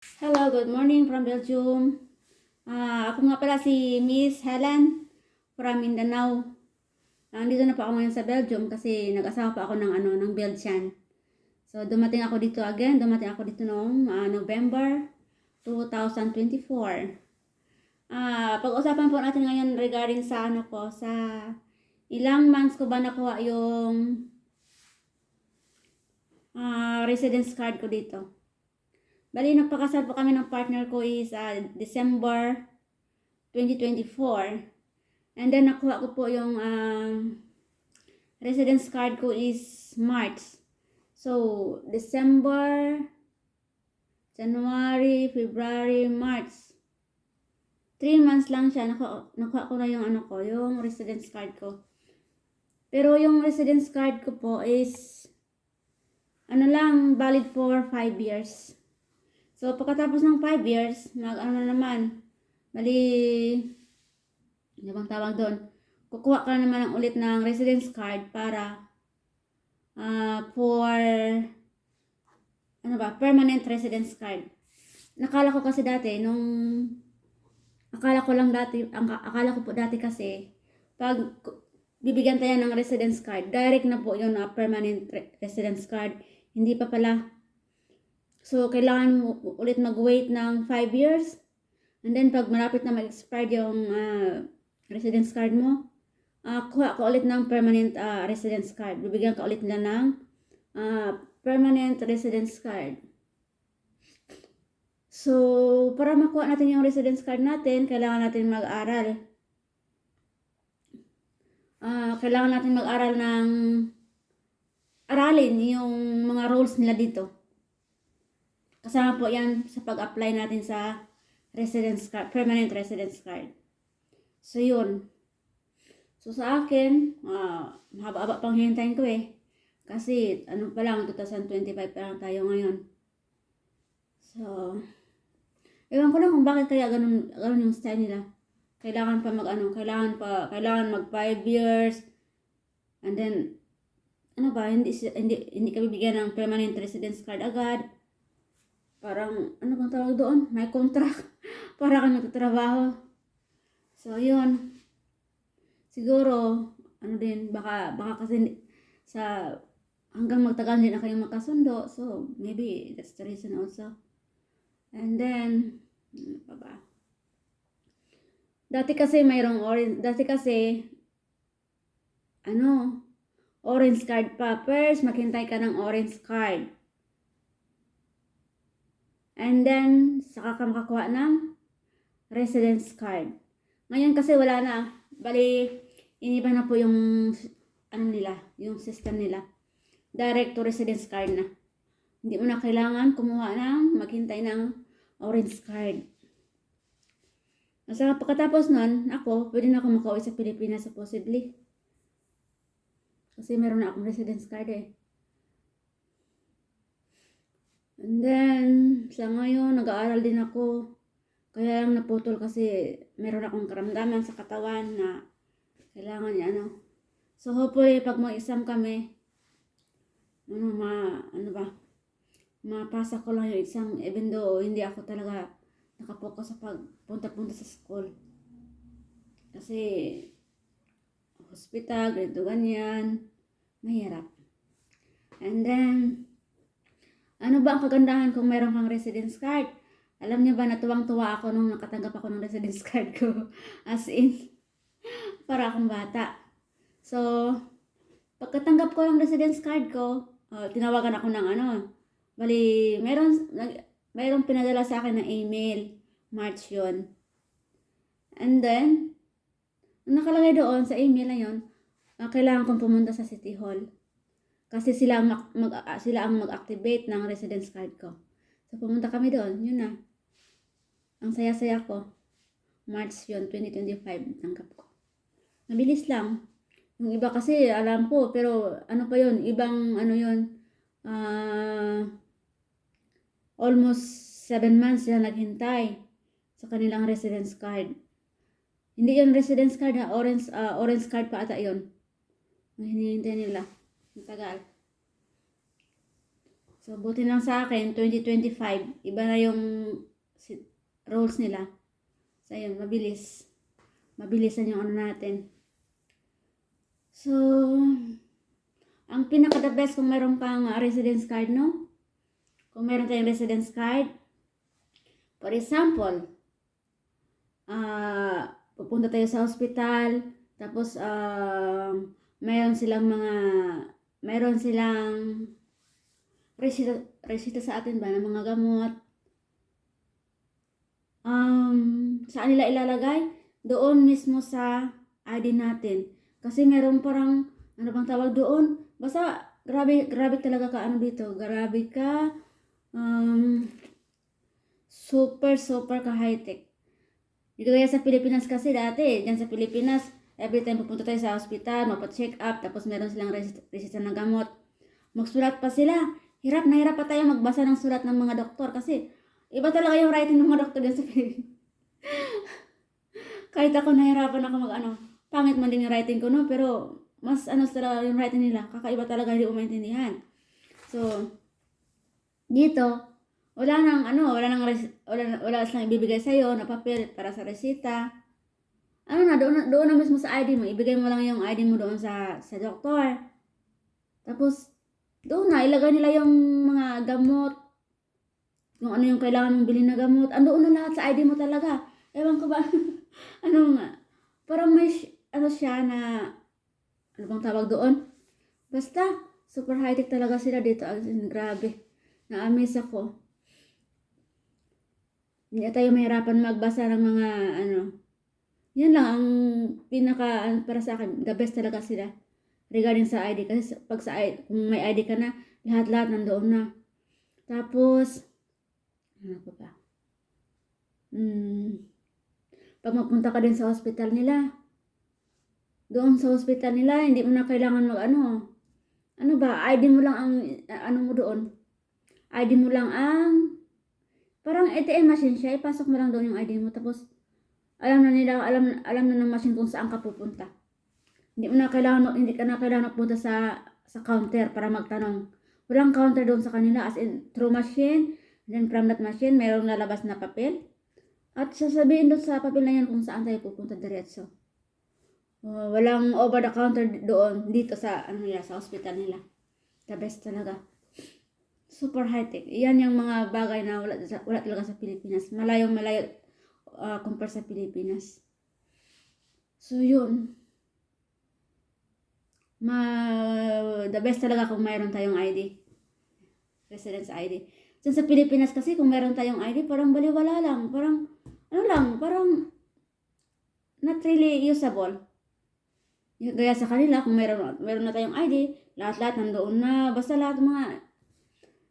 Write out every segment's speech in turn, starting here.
Hello, good morning from Belgium. Ah, ako nga pala si Miss Helen from Mindanao. Nandito na po ako ngayon sa Belgium kasi nag-asawa pa ako ng ano ng Belgian. So dumating ako dito again, dumating ako dito noong ah, November 2024. Ah, pag-usapan po natin ngayon regarding sa ano ko sa ilang months ko ba nakuha yung ah, residence card ko dito. Bali, nagpakasal po kami ng partner ko is ah, December 2024. And then, nakuha ko po yung um, residence card ko is March. So, December, January, February, March. Three months lang siya. Nakuha, nakuha ko na yung ano ko, yung residence card ko. Pero yung residence card ko po is ano lang, valid for 5 years. So, pagkatapos ng 5 years, mag ano na naman, bali, ano bang tawag doon? Kukuha ka naman ng ulit ng residence card para ah, for, ano ba, permanent residence card. Nakala ko kasi dati, nung, akala ko lang dati, ang, akala ko po dati kasi, pag bibigyan tayo ng residence card, direct na po yun na permanent re- residence card. Hindi pa pala So, kailangan mo ulit mag-wait ng 5 years. And then, pag malapit na mag-expire yung ah, residence card mo, ah, kuha ka ulit ng permanent ah, residence card. Bibigyan ka ulit nila ng ah, permanent residence card. So, para makuha natin yung residence card natin, kailangan natin mag-aral. Ah, kailangan natin mag-aral ng aralin yung mga rules nila dito. Kasama po yan sa pag-apply natin sa residence card, permanent residence card. So, yun. So, sa akin, ah, mahaba-haba pang hintayin ko eh. Kasi, ano pa lang, 2025 pa lang tayo ngayon. So, ewan ko lang kung bakit kaya ganun, ganun yung style nila. Kailangan pa mag ano, kailangan pa, kailangan mag 5 years. And then, ano ba, hindi, hindi, hindi ka bibigyan ng permanent residence card agad parang, ano bang tawag doon? May contract. para ka nagtatrabaho. So, yun. Siguro, ano din, baka, baka kasi sa, hanggang magtagal din na kayong magkasundo. So, maybe that's the reason also. And then, ano pa ba? Dati kasi mayroong orange, dati kasi, ano, orange card pa. First, maghintay ka ng orange card. And then, saka ka makakuha ng residence card. Ngayon kasi wala na. Bali, iniba na po yung, ano nila, yung system nila. Direct to residence card na. Hindi mo na kailangan kumuha ng, maghintay ng orange card. At pagkatapos nun, ako, pwede na ako makauwi sa Pilipinas supposedly. Kasi meron na akong residence card eh. And then, sa ngayon, nag-aaral din ako. Kaya lang naputol kasi meron akong karamdaman sa katawan na kailangan niya, ano. So, hopefully, pag mag-exam kami, ano, ma, ano ba, mapasa ko lang yung exam, even though hindi ako talaga nakapokus sa pagpunta-punta sa school. Kasi, hospital, ganito, ganyan, mahirap. And then, ano ba ang kagandahan kung meron kang residence card? Alam niyo ba, natuwang-tuwa ako nung nakatanggap ako ng residence card ko. As in, para akong bata. So, pagkatanggap ko ng residence card ko, uh, tinawagan ako ng ano, bali, meron, nag, meron pinadala sa akin ng email. March yon And then, nakalagay doon sa email na yon, uh, kailangan kong pumunta sa City Hall. Kasi sila ang mag, ah, sila ang mag-activate ng residence card ko. So pumunta kami doon, yun na. Ang saya-saya ko. March yun, 2025, tanggap ko. Mabilis lang. Yung iba kasi, alam ko, pero ano pa yun, ibang ano yun, ah almost 7 months sila naghintay sa kanilang residence card. Hindi yun residence card ha, orange, ah, orange card pa ata yun. Ang hinihintay nila. Ang. So, buti lang sa akin, 2025, iba na yung rules nila. So, ayun, mabilis. Mabilisan yung ano natin. So, ang pinaka the best kung meron kang uh, residence card, no? Kung meron tayong residence card, for example, ah, pupunta tayo sa hospital, tapos, ah, mayroon silang mga, mayroon silang resita, resita sa atin ba ng mga gamot. Um, saan nila ilalagay? Doon mismo sa ID natin. Kasi meron parang, ano bang tawag doon? Basta, grabe, grabe talaga ka ano dito. Grabe ka, um, super, super ka high-tech. Dito kaya sa Pilipinas kasi dati, dyan sa Pilipinas, every time pupunta tayo sa hospital, mapacheck up, tapos meron silang resita ng gamot. Magsulat pa sila. Hirap na hirap pa tayo magbasa ng sulat ng mga doktor kasi iba talaga yung writing ng mga doktor dyan sa Pilipinas. Kahit ako nahirapan ako mag ano, pangit man din yung writing ko no, pero mas ano talaga yung writing nila, kakaiba talaga hindi ko maintindihan. So, dito, wala nang ano, wala nang wala, wala silang ibibigay sa na papel para sa resita. Ano na, doon, doon na mismo sa ID mo, ibigay mo lang yung ID mo doon sa sa doktor. Tapos, doon na, ilagay nila yung mga gamot, kung ano yung kailangan mong bilhin na gamot, andoon na lahat sa ID mo talaga. Ewan ko ba, ano nga, parang may, ano siya na, ano bang tawag doon? Basta, super high-tech talaga sila dito. As in, grabe. Na-amaze ako. Hindi tayo mahirapan magbasa ng mga, ano, yan lang ang pinaka, para sa akin, the best talaga sila regarding sa ID. Kasi pag sa ID, kung may ID ka na, lahat-lahat nandoon na. Tapos, ano pa ba? Hmm, pag mapunta ka din sa hospital nila, doon sa hospital nila, hindi mo na kailangan mag ano. Ano ba? ID mo lang ang, ano mo doon. ID mo lang ang, parang ATM machine siya, ipasok mo lang doon yung ID mo. Tapos, alam na nila, alam, alam na ng machine kung saan ka pupunta. Hindi mo na kailangan, hindi ka na kailangan pupunta sa, sa counter para magtanong. Walang counter doon sa kanila, as in, through machine, then from that machine, mayroong lalabas na papel. At sasabihin doon sa papel na yan kung saan tayo pupunta diretso. Uh, walang over the counter doon, dito sa, ano nila, sa hospital nila. The best talaga. Super high-tech. Yan yung mga bagay na wala, wala talaga sa Pilipinas. Malayong malayo uh, compare sa Pilipinas. So, yun. Ma, the best talaga kung mayroon tayong ID. Residence ID. Diyan sa Pilipinas kasi kung mayroon tayong ID, parang baliwala lang. Parang, ano lang, parang not really usable. Gaya sa kanila, kung meron, meron na tayong ID, lahat-lahat nandoon na, basta lahat mga,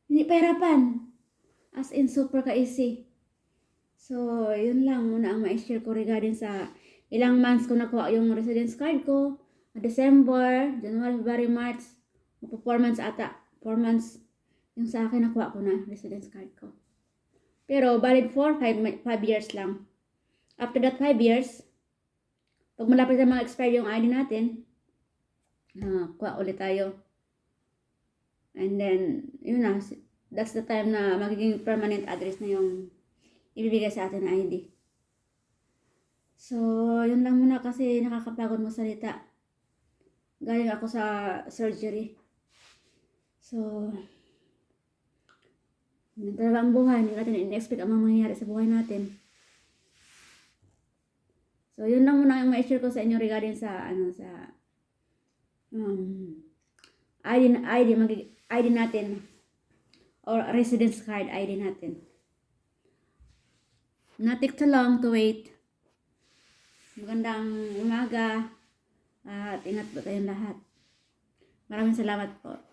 hindi pahirapan. As in, super ka-easy. So, yun lang muna ang ma-share ko regarding sa ilang months ko nakuha yung residence card ko. December, January, February, March, magpo 4 months ata. 4 months yung sa akin nakuha ko na residence card ko. Pero valid for 5 years lang. After that 5 years, pag malapit na mga expire yung ID natin, uh, kuha ulit tayo. And then, yun na, that's the time na magiging permanent address na yung ibibigay sa atin na ID. So, yun lang muna kasi nakakapagod mo salita. Galing ako sa surgery. So, yun talaga ang buhay. Hindi natin in-expect ang mangyayari sa buhay natin. So, yun lang muna yung ma-share ko sa inyo regarding sa, ano, sa, um, ID, ID, mag- ID natin. Or residence card ID natin. Not take too long to wait. Magandang umaga. At ingat po tayong lahat. Maraming salamat po.